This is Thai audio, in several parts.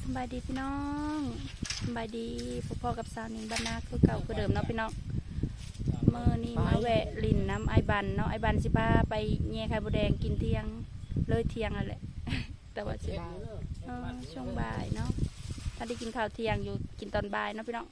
สบายดีพี่น้องสบายดีพ่อๆกับสาวหนิงบ้านนาคือเก่าคือเดิมเนาะพี่น้องเมื่อนี้มาแวะลินน้ำไอบันเนาะไอบันสิพาไปแย่ไข่บดแดงกินเที่ยง เลยเที่ยงนั่นแหละแต่ว่าสิเออช่วงบ่ายเนาะถ้าได้กินข้าวเที่ยงอยู่กินตอนบ่ายเนาะพี่น้อง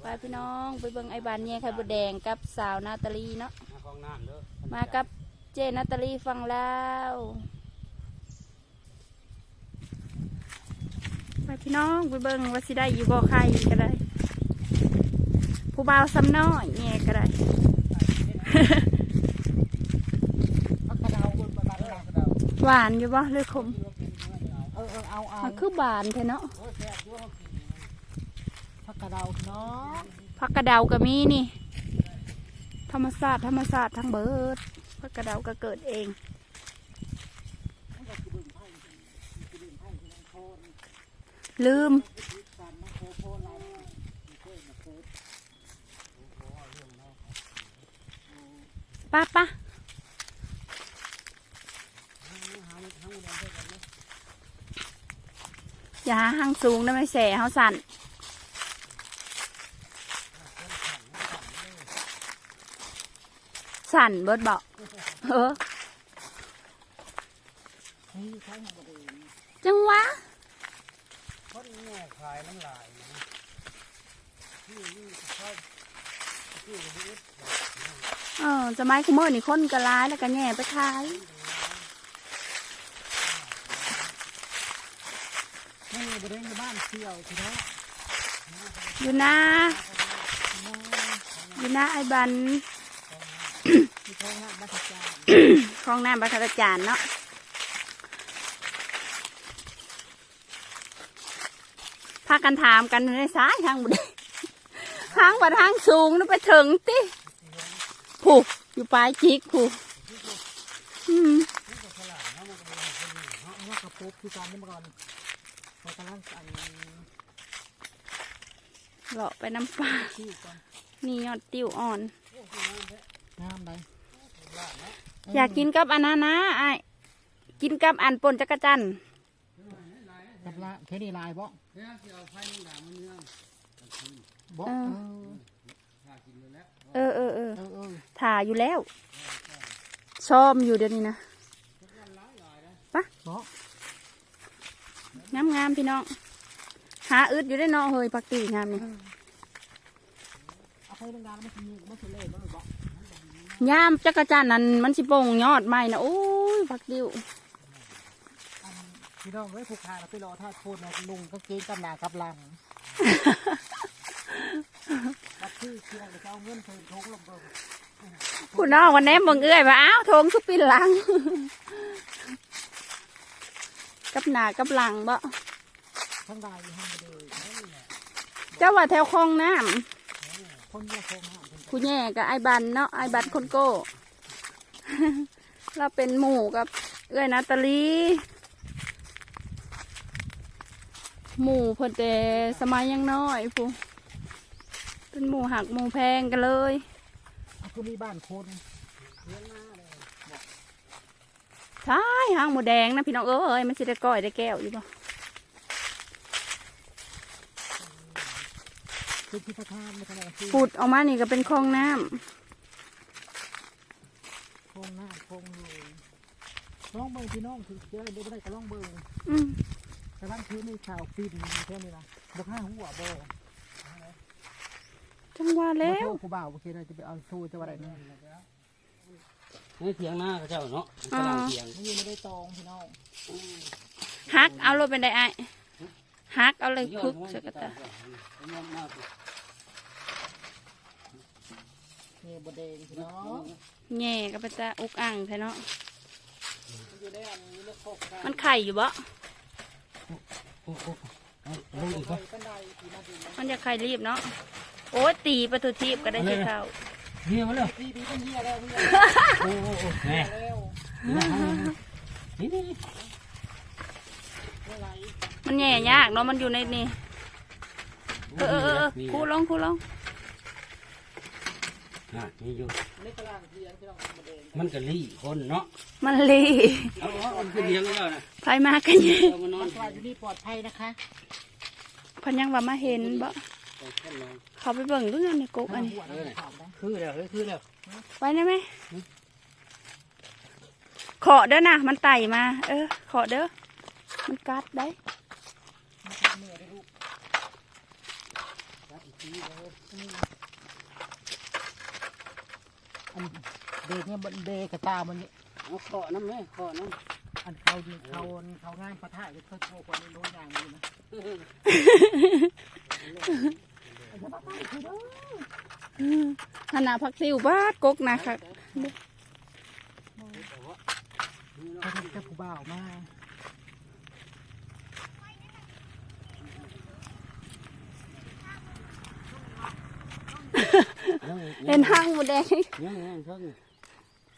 ไปพี่น้องไปเบิ่งไอบันแย่ไข่บดแดงกับสาวนาตาลีเนาะมาคลองน้ำเด้อมากับเจนาตาลีฟังแล้ว ไปพี่น้องไปเบิ่งว่าสิได้อยู่บ่อไข่ก็ได้ ผู้บ่าวซ้ำน้อยแง่ก็ได้พักกระเดาบนประมาณกระเดาหวานอยู่บ่เลยขมเออเออเอาเอามันคือหวานแท้เนาะโอ้ยแซ่บด้วยพักกระเดาเนาะผักกระเดาก็มีนี่ ธรรมศาสตร์ธรรมศาสตร์ทั้งเบิดผักกระเดาก็เกิดเอง ลืม ป้าป้าอย่าหาหางสูงนะไม่แสเขาสั่นสั่นเบิดบอกเออจังวะ ขายน้ำลายนะที่นี่ค่อยที่นี่เออจะไม้คุมเมอร์นี่คนกระร้ายแล้วก็แง่ไปขายนี่บริเวณบ้านเที่ยวทีนาะอยู่นะอยู่นะไอ้บันคลองน้ำบ้านจานคลองน้ำบัตรจานเนาะ พากันถามกันในสายทางบุรีทางบัดทางสูงนั่นไปถึงติผูกอยู่ปลายจิกผูกอืมเอาว่ากระปุกคือการนี้มาก่อนเรากำลังอันเลาะไปน้ำปลาที่ก่อนนี่ยอดติ้วอ่อน งามไปอยากกินกับอันนั้นนะไอ้กินกับอันปนจักรจันกับละแค่นี้ลายบ่ บ่เออเออเออเออเออถ่าอยู่แล้วชอมอยู่เดี๋ยวนี้นะบ่งามงามๆพี่น้องหาอึดอยู่ได้เนอเฮ้ยปักตีงามนี่เอาไปดังๆมันสิมันสิเล่บ่บ่ยามจักรจันทร์นั้นมันสิโป่งยอดใหม่นะโอ้ยปักดิว พี่น้องเอ้ยผู้ค้าเราไปรอท่าโทษนะลุงก็เกงกับหนากับหลังรับชื่อเชียงเดี๋ยวจะเอาเงินใส่ถุงลงเบิ่งผู้น้องวันนี้มึงเอื้อยว่าอ้าวทงทุกปีหลัง กับหนากับหลังบ่ทั้งใดทั้งบดีเจ้าว่าแถวคลองน้ำคนละคงห้ามคนำผู้แย่กับไอ้บันเนาะไอ้บันคนโก้เราเป็นหมู่กับ เอื้อยนาตาลี หมู่เพิ่นแต่สมัยยังน้อยผู้เป็นหมู่หักหมู่แพงกันเลยเอาคือมีบ้านคนใช่หางหมูแดงนะพี่น้องเอ้ยมันสิได้ก้อยได้แก้วอยู่บ่คือพิพิธภัณฑ์ไม่ใช่อะไรคือปุดออกมานี่ก็เป็นคลองน้โคงหน้าโคงเลยน้องเบิ่งพี่น้องคือเจอได้บ่ได้ก็ลองเบิ่งำอืมกำลังคือมีข่าวฟินแค่นี้นะบ่ข้าหัวบ่จังหวะแล้วบ่โทรผู้บ่าวโอเคได้จะไปเอาโทรจะว่าได้นี่นี่เถียงหน้าเขาเจ้าเนาะกำลังเถียงนี่ไม่ได้ตองพี่น้องฮักเอารถเป็นไดไอ้ายฮักเอาเลยคึกเสกตานี่บ่แดงพี่น้องแง่ก็เป็นตาอุกอ่างแท้เนาะอยู่ได้อันนี้เลือกโคกได้มันไข่อยู่บ่โอ้โหเอา ลงอีกปะมันจะใครรีบเนาะโอ้ตีประตูทีบก็ได้ที่เข้าเฮียมาเลยปีปีเป็นเฮียแล้วเฮียโอ้โหแม่นี่นี่มันแย่ยากเนาะมันอยู่ในนี่เออเออคูลงคูลง อะนี่อยู่ในตารางเทียนที่เรามาเดินมันก็ลี่คนเนาะมันลีเอาเอาเอาขึ้นเลี้ยงแล้วนะไฟมากันเยอะเอามานอนปลาอยู่นี่ปลอดภัยนะคะเพันยังว่ามาเห็นบ่เอาขึ้นนอนเขาไปเบิ่งเรื่องในกกอันนี้หัวเราถามนะคือแล้วเฮ้ยคือแล้วไว้ได้ไหมขอเด้อนะมันไต่มา เออ ขอเด้อ มันกัดได้ อันเดเนี่ยมันเดกระตามันนี่เอาเคาะน้ำไหมเคาะน้อันเขาดีเขาเขาง่ายพระท่าจะเคยโทรคนนี้โดนอย่างนี้นะอืมขนาดพักซิวบาดกกนะครับเขาทำกับผู้บ่าวมา เห็นห้างหมูแดงยังยังเพิ่ง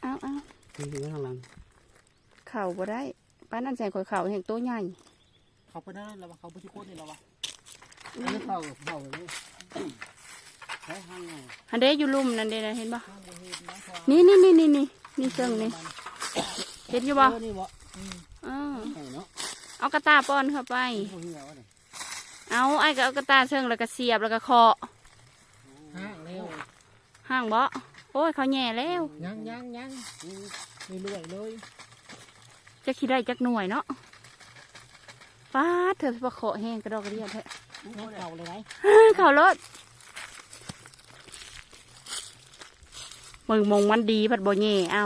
เอาเอานี่อยู่ข้างหลังเข่าบ่ได้ป้านั่นใส่ข่อยเข่าเห็นตัวใหญ่เขาไปนั่นแล้ววะเขาไปที่โคตรนี่แล้ววะอันนี้เข้าเข้าเลยใช้ห้างไงอันเด้อยู่ลุ่มนั่นเด้นะเห็นบ่ข้างบนเห็นนะพอนี่นี่นี่นี่นี่นี่เชิงนี่เห็นอยู่บ่เออนี่บ่เออไอ้เนาะเอากระตาป้อนเข้าไปพวกเหี้ยวะเนี่ยเอาไอ้ก็เอากระตาเชิงแล้วก็เสียบแล้วก็เคาะห้างเร็ว ห้างบ่ โอ้ยเขาแย่แล้ว ยังยังยังอืมนี่เรื่อยเลยจะคิดได้จักหน่วยเนาะป้าดเธอไปเคาะแห้งกระดอกกระเดียดเถอะน้องเก่าเลยไหมเขารถมึงมองมันดีผัดบ่แย่เอา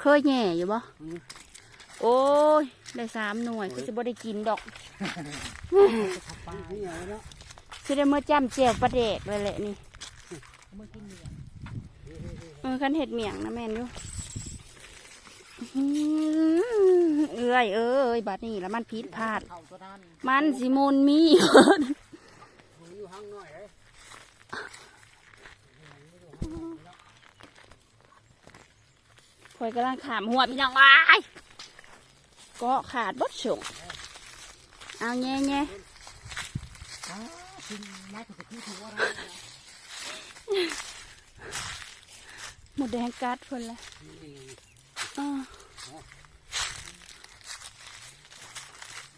เคยแย่อยู่บ่โอ้ย ได้สามหน่วยคือจะบ่ได้กินดอกจะขับปลาเหี้ยวเนาะคือได้เมื่อจ้ำเจียวปลาเด็กเลยแหละนี่เมื่อกี้เนี่ยเออคันเห็ดเมียงนะแม่นอยู่เอ้ยเอ้ยบัดนี้แล้วมันผิดพลาด มันสิมนมีผมอยู่ห้างน้อยเลยข่อยกำลังขามหัวพี่น้องว้ายก็ขาดบดส่งเอาแง่แง่ หมดแดงกัดคนละอ้อ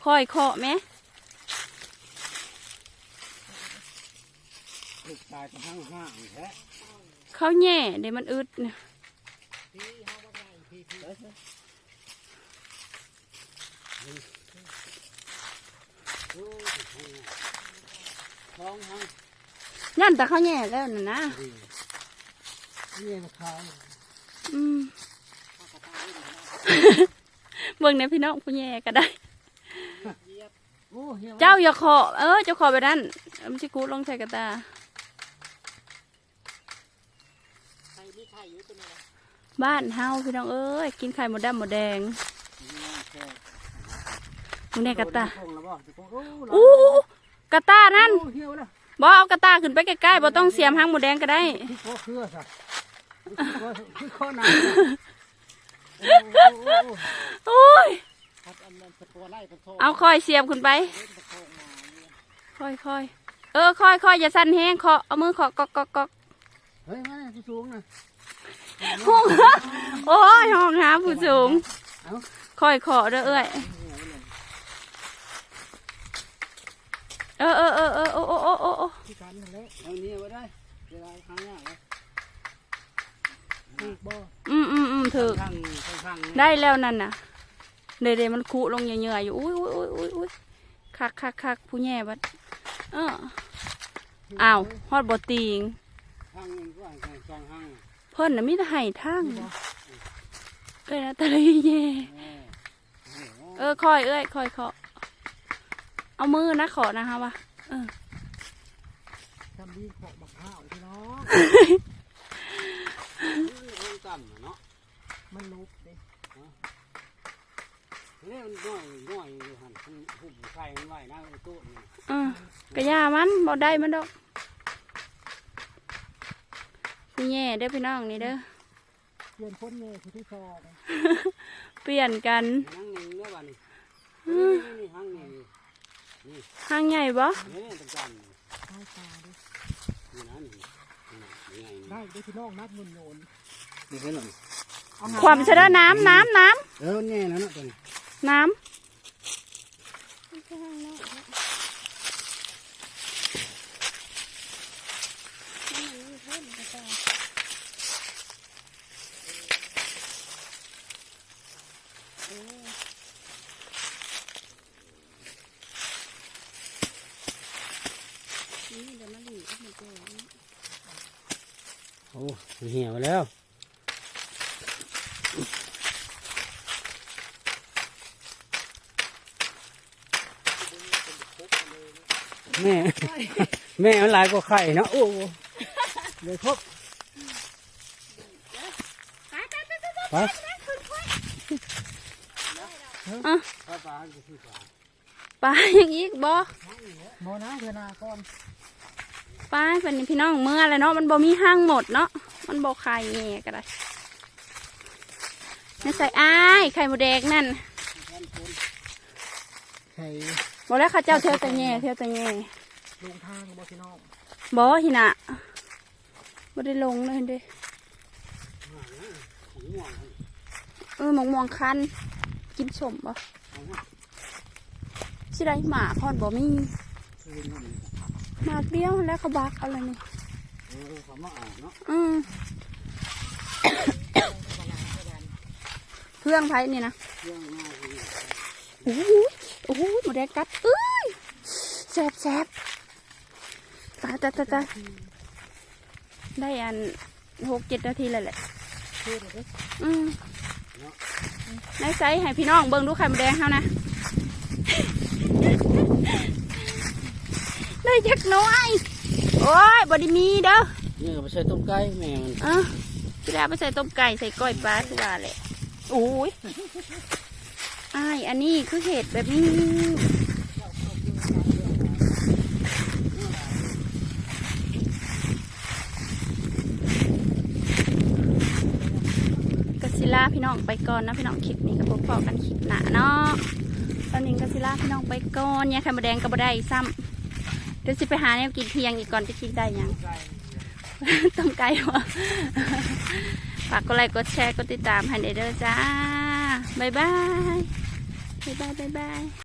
คอยเคาะไหมลูกชายก็ห้างห้างแท้เขาแง่เดี๋ยวมันอึดเนี่ยพี่เขาว่าไงพี่พี่ท้องห้างยันแต่เขาแง่แล้วน่ะนะนี่นะครั อืมเบิ่งเนี่ยพี่น้องผู้แย่ก็ได้โอ้เหี้ยวเจ้าอย่าขอ เออเจ้าขอไปนั่นเอามันจะกูดลงใส่กระตาใครไม่ใช่อยู่ตัวนี้บ้านเฮาพี่น้องเอ้ยกินไข่หมดดำหมดแดงมึงเนี่ยกระตาโงแล้วบ่จะโกงโอ้อู้กระตานั่นเหี้ยวนะบ่เอากระตาขึ้นไปใกล้ๆบ่ต้องเสียมหางหมดแดงก็ได้ที่โคเครือสักที่ข้อหนังโอ้ยครับอันนั้นสตัวไล่เป็นโซ่เอาคอยเสียบขึ้นไปเล่นตะโกงมาเนี่ยค่อยค่อยเออค่อยค่อยอย่าสั่นแห้งเคาะเอามือเคาะกอกกอกกอกเฮ้ยมาที่สูงนะห้องโอ้ยห้องหาผู้สูงเอาค่อยเคาะเด้อเอ้ยเออเออเออเออโอ้โอ้โอ้โอ้โอ้ที่กันนั่นแหละเอานี้ไว้ได้เวลาข้างหน้าเลย ถูกบ่อืมอืมอืมถือข้างข้างได้แล้วนั่นน่ะเดี๋ยวเดี๋ยวมันคุลงเหยื่อๆอยู่อุ้ยอุ้ยอุ้ยอุ้ยอุ้ยคักคักคักผู้แย่บัดเอออ้าวฮอดบ่ติงข้างนึงก็ข้างสองข้างเพิ่นน่ะมีแต่ให้ทางเอ้ยนะตะลีแย่เออคอยเอ้ยคอยเคาะเอามือนะขอนะคะวะเออทำดีขอบบักข้าวพี่น้องข้างต่ำเนาะ มันลุกเลย นี่มันน้อยน้อยอยู่หันหุ่มไข่มันไหวนะไอ้ตู้นี่ เออกระ ยามันบ่ได้มันดอกพี่แย่เด้อพี่น้องนี่เด้อ เปลี่ยนคนเนี่ยคือที่สองเปลี่ยนกันนั่งหนึ่งเนี่ยวันนี้นี่นี่ห้างนี่ห้างใหญ่บ่นี่ต่ำต่ำใช่ตาดินี่นะนี่ได้ได้พี่น้องนับเงินโยนนี่เห็นหรอเอาหาความชะเด้อน้ำน้ำน้เออแง่แล้วเนาะตัวนี้ำ นี่เดี๋ยวมาหลีก็มาเจอโอ้เหี่ยวแล้วแม่ แม่มันลายกว่ไข่เนาะโอ้ เลยครบไปอะปลาปลาปลาอย่างอีกบ่โมนะเธอนาก่อนปลาเป็นพี่น้องเมื่อแล้วเนาะมันบ่มีห้างหมดเนาะมันบ่ไข่แง่ก็ได้ไม่ใส่อ้ายไข่หมูแดงนั่นใส่บอกแล้วเข้าเจ้าเที่ยวแต่แง่เที่ยวแต่แง่ลงทางบ่พี่น้องบ่หินะ บ่ได้ลงเลยเด้เออหมองมองคันกินสมบ่สิได้หมาพอดบ่มีหมากเดียวแล้วเขาบักเอาอะไรนี่เออเขามาอ่านเนาะอืมเพื่องไผนี่นะเรื่องง่ายดีโอ้โหโอ้โหหมูแดงกัดเอ้ยแสบแสบตายตายตายตาย ได้อันหกเจ็ดนาทีเลยแหละเชื่อเลยอืมในไซส์ให้พี่น้องเบิ่งดูไข่หมูแดงเฮานะ ได้จักหน้อย โอ้ยบไดีมีเด้อนี่ก็ไปใช้ต้มไก่แม่มันอะจะได้เอาไปใส่ต้มไก่ใส่ก้อยปลาคือว่าแหละโอ้ยอ้ายอันนี้คือเห็ดแบบนี้ ลาพี่น้องไปก่อนนะพี่น้องคลิปนี้ก็พบพอกันคลิปหนาเนาะตอนนี้ก็สิลาพี่น้องไปก่อนเนี่ยไข่มดแดงกับ่ได้ซ้ำเดี๋ยวสิไปหาแนวกินเที่ยงอีกก่อนจะกินได้ยังต้มไก่วะฝากกดไลค์กดแชร์กดติดตามให้ได้เด้อจ้าบ๊ายบายบ๊ายบายบ๊ายบาย